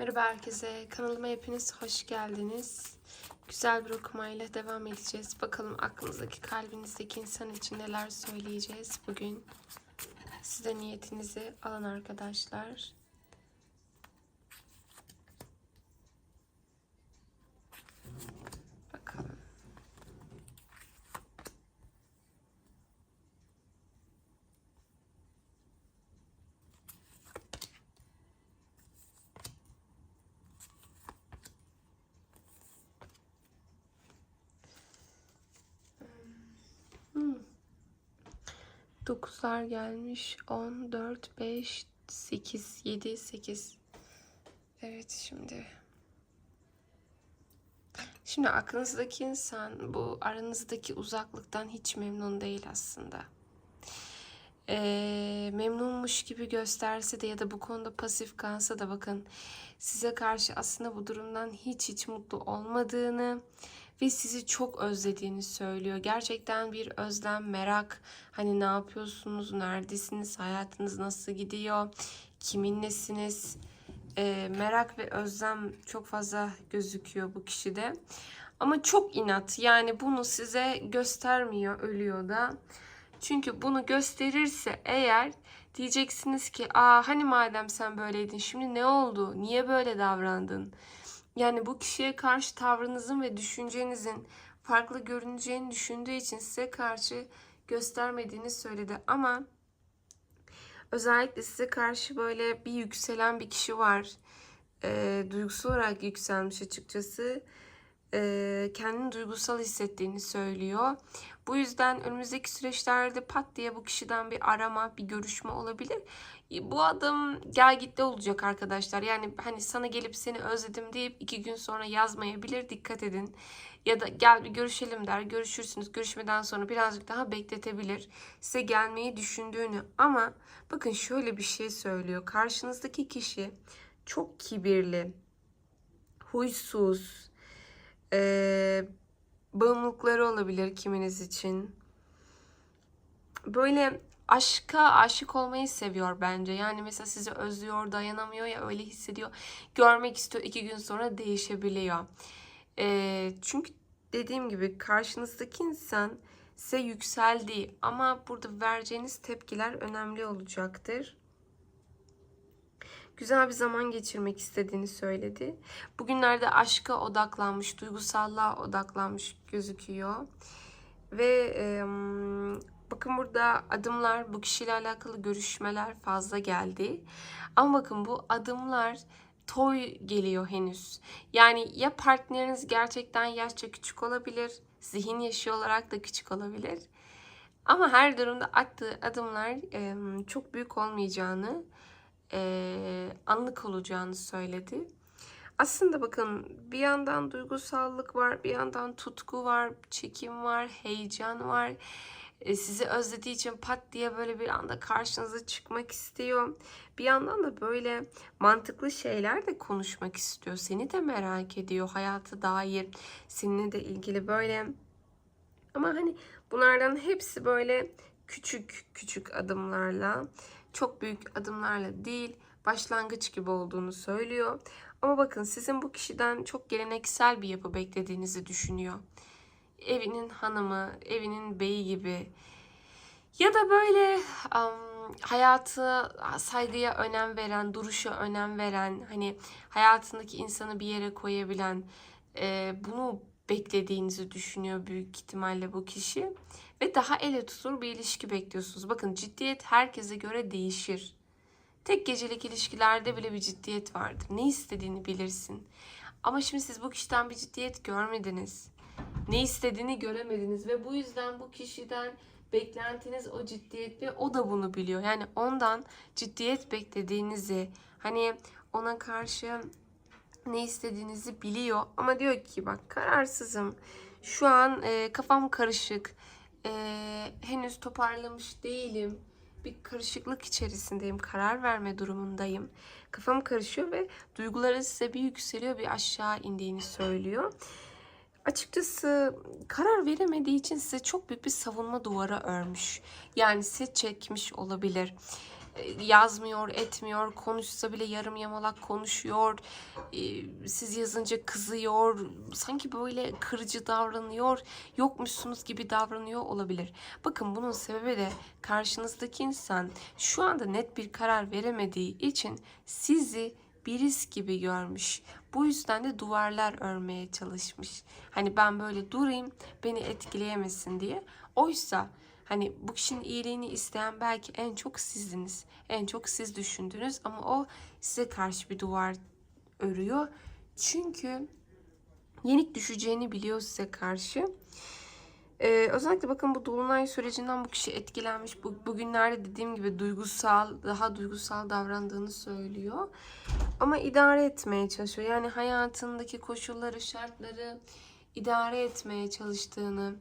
Merhaba herkese. Kanalıma hepiniz hoş geldiniz. Güzel bir okumayla devam edeceğiz. Bakalım aklınızdaki, kalbinizdeki insan için neler söyleyeceğiz bugün. Size niyetinizi alın arkadaşlar. 9'lar gelmiş. 10, 4, 5, 8, 7, 8. Evet şimdi. Şimdi aklınızdaki insan bu aranızdaki uzaklıktan hiç memnun değil aslında. Ee, memnunmuş gibi gösterse de ya da bu konuda pasif kalsa da bakın size karşı aslında bu durumdan hiç hiç mutlu olmadığını, ve sizi çok özlediğini söylüyor. Gerçekten bir özlem, merak. Hani ne yapıyorsunuz, neredesiniz, hayatınız nasıl gidiyor, kiminlesiniz? Ee, merak ve özlem çok fazla gözüküyor bu kişide. Ama çok inat. Yani bunu size göstermiyor, ölüyor da. Çünkü bunu gösterirse eğer diyeceksiniz ki aa hani madem sen böyleydin şimdi ne oldu? Niye böyle davrandın? Yani bu kişiye karşı tavrınızın ve düşüncenizin farklı görüneceğini düşündüğü için size karşı göstermediğini söyledi. Ama özellikle size karşı böyle bir yükselen bir kişi var. E, duygusal olarak yükselmiş açıkçası. E, kendini duygusal hissettiğini söylüyor. Bu yüzden önümüzdeki süreçlerde pat diye bu kişiden bir arama, bir görüşme olabilir. Bu adım gel gitti olacak arkadaşlar. Yani hani sana gelip seni özledim deyip iki gün sonra yazmayabilir. Dikkat edin. Ya da gel bir görüşelim der. Görüşürsünüz. Görüşmeden sonra birazcık daha bekletebilir. Size gelmeyi düşündüğünü. Ama bakın şöyle bir şey söylüyor. Karşınızdaki kişi çok kibirli, huysuz, ee, bağımlılıkları olabilir kiminiz için. Böyle aşka aşık olmayı seviyor bence. Yani mesela sizi özlüyor, dayanamıyor ya öyle hissediyor. Görmek istiyor iki gün sonra değişebiliyor. Ee, çünkü dediğim gibi karşınızdaki insan size yükseldi ama burada vereceğiniz tepkiler önemli olacaktır. Güzel bir zaman geçirmek istediğini söyledi. Bugünlerde aşka odaklanmış, duygusallığa odaklanmış gözüküyor. Ve e, bakın burada adımlar, bu kişiyle alakalı görüşmeler fazla geldi. Ama bakın bu adımlar toy geliyor henüz. Yani ya partneriniz gerçekten yaşça küçük olabilir, zihin yaşı olarak da küçük olabilir. Ama her durumda attığı adımlar e, çok büyük olmayacağını, e, anlık olacağını söyledi. Aslında bakın bir yandan duygusallık var, bir yandan tutku var, çekim var, heyecan var. E, sizi özlediği için pat diye böyle bir anda karşınıza çıkmak istiyor. Bir yandan da böyle mantıklı şeyler de konuşmak istiyor. Seni de merak ediyor, hayatı dair, seninle de ilgili böyle. Ama hani bunlardan hepsi böyle küçük küçük adımlarla, çok büyük adımlarla değil, başlangıç gibi olduğunu söylüyor. Ama bakın sizin bu kişiden çok geleneksel bir yapı beklediğinizi düşünüyor. Evinin hanımı, evinin beyi gibi. Ya da böyle um, hayatı saygıya önem veren, duruşa önem veren, hani hayatındaki insanı bir yere koyabilen, e, bunu beklediğinizi düşünüyor büyük ihtimalle bu kişi. Ve daha ele tutulur bir ilişki bekliyorsunuz. Bakın ciddiyet herkese göre değişir. Tek gecelik ilişkilerde bile bir ciddiyet vardır. Ne istediğini bilirsin. Ama şimdi siz bu kişiden bir ciddiyet görmediniz. Ne istediğini göremediniz ve bu yüzden bu kişiden beklentiniz o ciddiyet ve o da bunu biliyor. Yani ondan ciddiyet beklediğinizi, hani ona karşı ne istediğinizi biliyor ama diyor ki bak kararsızım. Şu an e, kafam karışık. E, henüz toparlamış değilim bir karışıklık içerisindeyim. Karar verme durumundayım. Kafam karışıyor ve duyguları size bir yükseliyor bir aşağı indiğini söylüyor. Açıkçası karar veremediği için size çok büyük bir savunma duvarı örmüş. Yani size çekmiş olabilir. e, yazmıyor, etmiyor, konuşsa bile yarım yamalak konuşuyor. E, Siz yazınca kızıyor, sanki böyle kırıcı davranıyor, yokmuşsunuz gibi davranıyor olabilir. Bakın bunun sebebi de karşınızdaki insan şu anda net bir karar veremediği için sizi bir risk gibi görmüş. Bu yüzden de duvarlar örmeye çalışmış. Hani ben böyle durayım, beni etkileyemesin diye. Oysa Hani bu kişinin iyiliğini isteyen belki en çok sizdiniz. En çok siz düşündünüz ama o size karşı bir duvar örüyor. Çünkü yenik düşeceğini biliyor size karşı. Ee, özellikle bakın bu dolunay sürecinden bu kişi etkilenmiş. Bu, bugünlerde dediğim gibi duygusal, daha duygusal davrandığını söylüyor. Ama idare etmeye çalışıyor. Yani hayatındaki koşulları, şartları idare etmeye çalıştığını,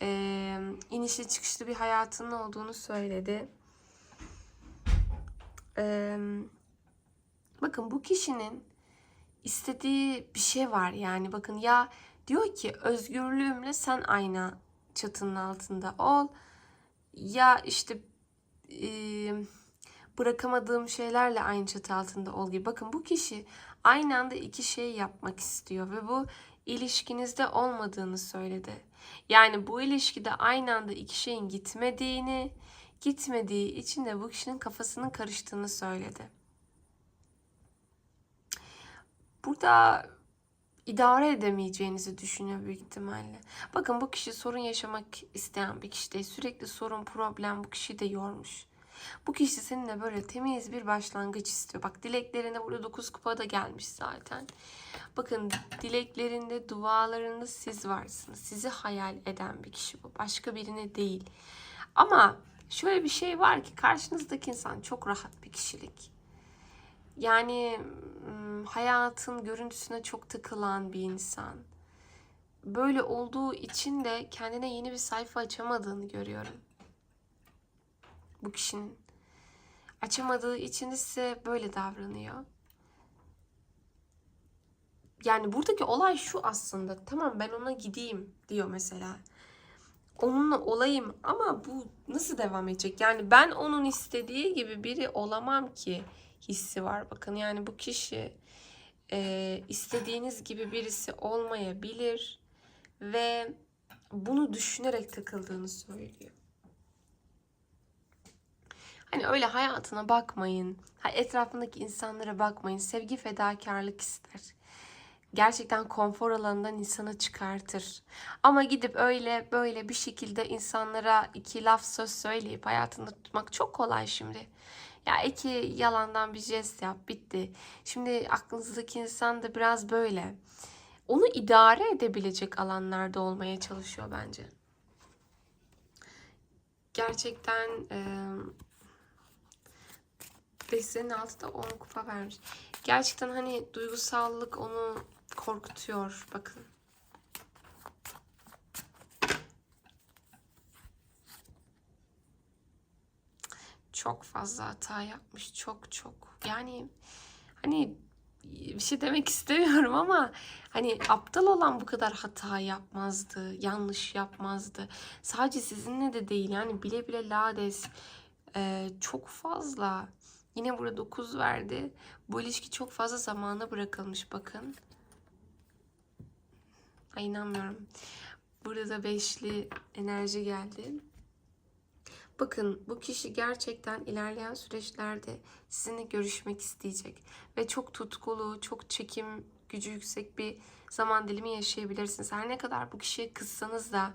e, inişli çıkışlı bir hayatının olduğunu söyledi. E, bakın bu kişinin istediği bir şey var yani bakın ya diyor ki özgürlüğümle sen aynı çatının altında ol ya işte e, bırakamadığım şeylerle aynı çatı altında ol gibi. Bakın bu kişi aynı anda iki şey yapmak istiyor ve bu ilişkinizde olmadığını söyledi. Yani bu ilişkide aynı anda iki şeyin gitmediğini, gitmediği için de bu kişinin kafasının karıştığını söyledi. Burada idare edemeyeceğinizi düşünüyor büyük ihtimalle. Bakın bu kişi sorun yaşamak isteyen bir kişi değil. Sürekli sorun, problem bu kişiyi de yormuş. Bu kişi seninle böyle temiz bir başlangıç istiyor. Bak dileklerine burada 9 kupa da gelmiş zaten. Bakın dileklerinde, dualarında siz varsınız. Sizi hayal eden bir kişi bu. Başka birine değil. Ama şöyle bir şey var ki karşınızdaki insan çok rahat bir kişilik. Yani hayatın görüntüsüne çok takılan bir insan. Böyle olduğu için de kendine yeni bir sayfa açamadığını görüyorum bu kişinin. Açamadığı için ise böyle davranıyor. Yani buradaki olay şu aslında. Tamam ben ona gideyim diyor mesela. Onunla olayım ama bu nasıl devam edecek? Yani ben onun istediği gibi biri olamam ki hissi var. Bakın yani bu kişi e, istediğiniz gibi birisi olmayabilir ve bunu düşünerek takıldığını söylüyor. Hani öyle hayatına bakmayın. Etrafındaki insanlara bakmayın. Sevgi fedakarlık ister. Gerçekten konfor alanından insana çıkartır. Ama gidip öyle böyle bir şekilde insanlara iki laf söz söyleyip hayatında tutmak çok kolay şimdi. Ya iki yalandan bir jest yap bitti. Şimdi aklınızdaki insan da biraz böyle. Onu idare edebilecek alanlarda olmaya çalışıyor bence. Gerçekten e, Desteğinin altında 10 kupa vermiş. Gerçekten hani duygusallık onu korkutuyor. Bakın. Çok fazla hata yapmış. Çok çok. Yani hani bir şey demek istemiyorum ama hani aptal olan bu kadar hata yapmazdı, yanlış yapmazdı. Sadece sizinle de değil yani bile bile lades e, çok fazla Yine burada 9 verdi. Bu ilişki çok fazla zamana bırakılmış bakın. Ay inanmıyorum. Burada da beşli enerji geldi. Bakın bu kişi gerçekten ilerleyen süreçlerde sizinle görüşmek isteyecek. Ve çok tutkulu, çok çekim gücü yüksek bir zaman dilimi yaşayabilirsiniz. Her ne kadar bu kişiye kızsanız da,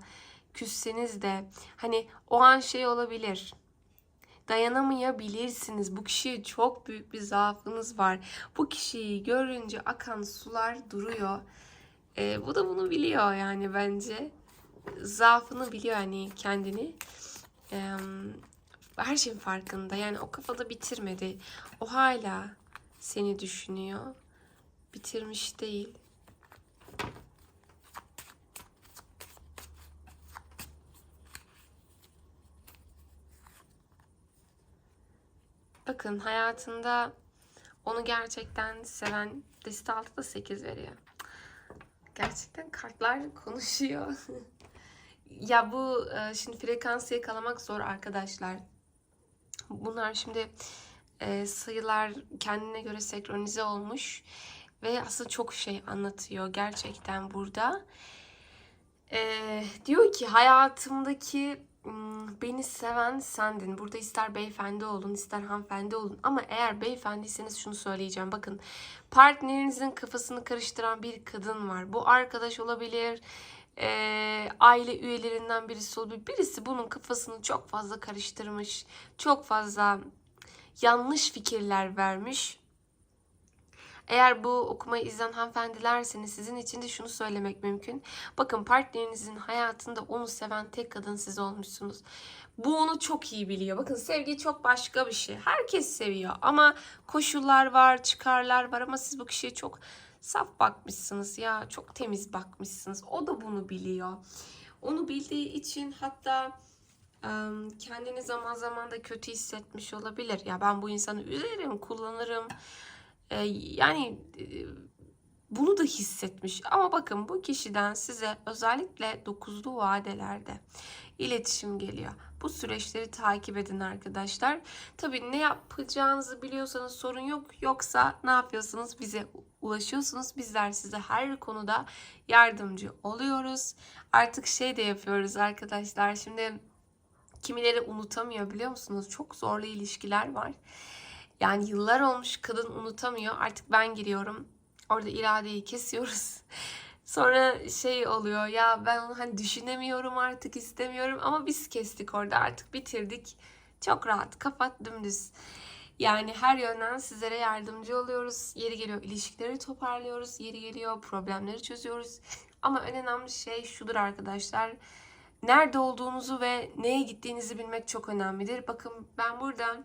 küsseniz de hani o an şey olabilir dayanamayabilirsiniz. Bu kişiye çok büyük bir zaafınız var. Bu kişiyi görünce akan sular duruyor. E, bu da bunu biliyor yani bence. Zaafını biliyor yani kendini. E, her şeyin farkında. Yani o kafada bitirmedi. O hala seni düşünüyor. Bitirmiş değil. Bakın hayatında onu gerçekten seven deste altı da 8 veriyor. Gerçekten kartlar konuşuyor. ya bu e, şimdi frekansı yakalamak zor arkadaşlar. Bunlar şimdi e, sayılar kendine göre senkronize olmuş ve aslında çok şey anlatıyor gerçekten burada. E, diyor ki hayatımdaki beni seven sendin. Burada ister beyefendi olun ister hanımefendi olun ama eğer beyefendiyseniz şunu söyleyeceğim. Bakın partnerinizin kafasını karıştıran bir kadın var. Bu arkadaş olabilir, e, aile üyelerinden birisi olabilir. Birisi bunun kafasını çok fazla karıştırmış, çok fazla yanlış fikirler vermiş. Eğer bu okumayı izleyen hanımefendilerseniz sizin için de şunu söylemek mümkün. Bakın partnerinizin hayatında onu seven tek kadın siz olmuşsunuz. Bu onu çok iyi biliyor. Bakın sevgi çok başka bir şey. Herkes seviyor ama koşullar var, çıkarlar var ama siz bu kişiye çok saf bakmışsınız ya. Çok temiz bakmışsınız. O da bunu biliyor. Onu bildiği için hatta kendini zaman zaman da kötü hissetmiş olabilir. Ya ben bu insanı üzerim, kullanırım. E, yani e, bunu da hissetmiş. Ama bakın bu kişiden size özellikle dokuzlu vadelerde iletişim geliyor. Bu süreçleri takip edin arkadaşlar. Tabii ne yapacağınızı biliyorsanız sorun yok. Yoksa ne yapıyorsunuz? Bize ulaşıyorsunuz. Bizler size her konuda yardımcı oluyoruz. Artık şey de yapıyoruz arkadaşlar. Şimdi kimileri unutamıyor biliyor musunuz? Çok zorlu ilişkiler var. Yani yıllar olmuş kadın unutamıyor. Artık ben giriyorum. Orada iradeyi kesiyoruz. Sonra şey oluyor ya ben onu hani düşünemiyorum artık istemiyorum ama biz kestik orada artık bitirdik. Çok rahat kapat dümdüz. Yani her yönden sizlere yardımcı oluyoruz. Yeri geliyor ilişkileri toparlıyoruz. Yeri geliyor problemleri çözüyoruz. Ama en önemli şey şudur arkadaşlar. Nerede olduğunuzu ve neye gittiğinizi bilmek çok önemlidir. Bakın ben burada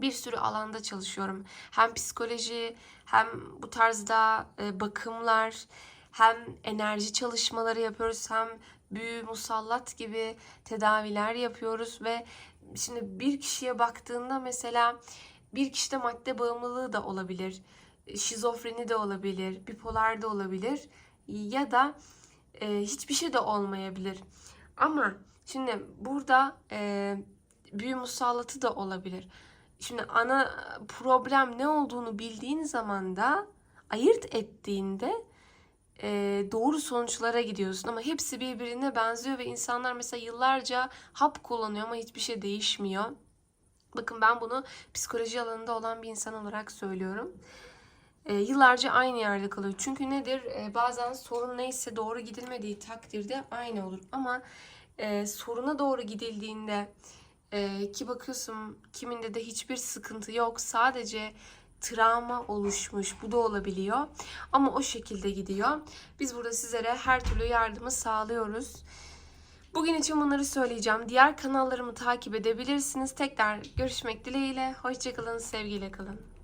bir sürü alanda çalışıyorum. Hem psikoloji, hem bu tarzda e, bakımlar, hem enerji çalışmaları yapıyoruz, hem büyü, musallat gibi tedaviler yapıyoruz ve şimdi bir kişiye baktığında mesela bir kişide madde bağımlılığı da olabilir, şizofreni de olabilir, bipolar da olabilir ya da e, hiçbir şey de olmayabilir. Ama şimdi burada e, büyü musallatı da olabilir. Şimdi ana problem ne olduğunu bildiğin zaman da ayırt ettiğinde e, doğru sonuçlara gidiyorsun. Ama hepsi birbirine benziyor ve insanlar mesela yıllarca hap kullanıyor ama hiçbir şey değişmiyor. Bakın ben bunu psikoloji alanında olan bir insan olarak söylüyorum. E, yıllarca aynı yerde kalıyor. Çünkü nedir? E, bazen sorun neyse doğru gidilmediği takdirde aynı olur. Ama e, soruna doğru gidildiğinde ee, ki bakıyorsun kiminde de hiçbir sıkıntı yok. Sadece travma oluşmuş. Bu da olabiliyor. Ama o şekilde gidiyor. Biz burada sizlere her türlü yardımı sağlıyoruz. Bugün için bunları söyleyeceğim. Diğer kanallarımı takip edebilirsiniz. Tekrar görüşmek dileğiyle. Hoşçakalın, sevgiyle kalın.